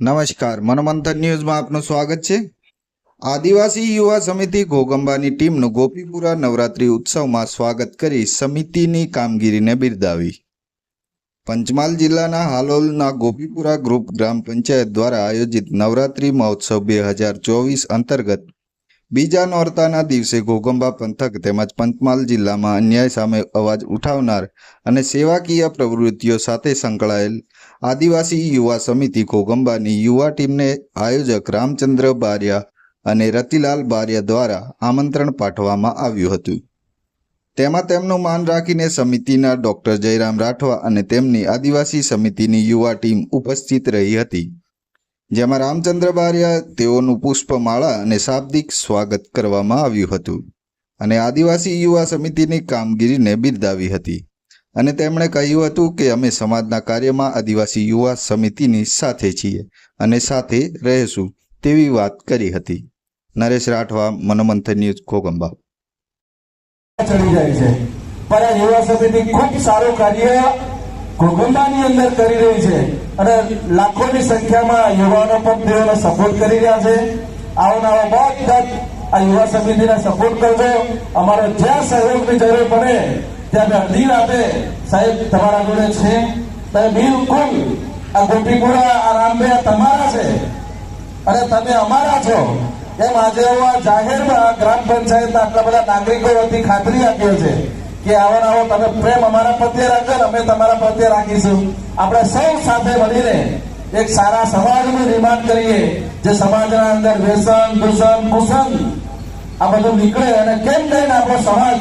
નમસ્કાર, મનમંથન ન્યૂઝમાં આપનું સ્વાગત છે. આદિવાસી યુવા સમિતિ ઘોગંબાની ટીમનું ગોપીપુરા નવરાત્રી ઉત્સવમાં સ્વાગત કરી સમિતિની કામગીરીને બિરદાવી. પંચમહાલ જિલ્લાના હાલોલના ગોપીપુરા ગ્રુપ ગ્રામ પંચાયત દ્વારા આયોજિત નવરાત્રી મહોત્સવ બે હજાર ચોવીસ અંતર્ગત બીજા નોરતાના દિવસે ઘોગંબા પંથક તેમજ પંચમહાલ જિલ્લામાં અન્યાય સામે અવાજ ઉઠાવનાર અને સેવાકીય પ્રવૃત્તિઓ સાથે સંકળાયેલ આદિવાસી યુવા સમિતિ ઘોગંબાની યુવા ટીમને આયોજક રામચંદ્ર બારિયા અને રતિલાલ બારિયા દ્વારા આમંત્રણ પાઠવવામાં આવ્યું હતું. તેમાં તેમનું માન રાખીને સમિતિના ડોક્ટર જયરામ રાઠવા અને તેમની આદિવાસી સમિતિની યુવા ટીમ ઉપસ્થિત રહી હતી. જેમાં રામચંદ્ર બારિયા તેઓનું પુષ્પમાળા અને શાબ્દિક સ્વાગત કરવામાં આવ્યું હતું. અને આદિવાસી યુવા સમિતિની કામગીરીને બિરદાવી હતી. અને તેમણે કહ્યું હતું કે અમે સમાજના કાર્યમાં આદિવાસી યુવા સમિતિની સાથે છીએ અને સાથે રહેશું તેવી વાત કરી હતી. નરેશ રાઠવા, મનોમંથન ન્યૂઝ ઘોગંબા ચડી જાય છે. પણ યુવા સમિતિ ખૂબ સારું કાર્ય ઘોગંબાની અંદર કરી રહી છે અને લાખોની સંખ્યામાં યુવાનો પણ તેઓને સપોર્ટ કરી રહ્યા છે. આવનારા આવો બધા આ યુવા સમિતિને સપોર્ટ કરજો. અમારો જ્યાં સહયોગની જરૂર પડે, ત્યાં અડધી રાતે સાહેબ, તમારા જોડે છે. તમે બિલકુલ આ ગોપીપુરા, આ રામભાઈ તમારા છે. અને તમે અમારા છો. એમ આજે હું આ જાહેરમાં ગ્રામ પંચાયતના આટલા બધા નાગરિકો વતી ખાતરી આપીએ છે. કે આવો આવો તમે પ્રેમ અમારા પ્રત્યે રાખો અમે તમારા પ્રત્યે રાખીશું. આપણે સૌ સાથે મળીને એક સારા સમાજનું નિર્માણ કરીએ, જે સમાજના અંદર વ્યસન, દૂષણ કુસન આ બધું નીકળે અને કેમ કરીને આપણો સમાજ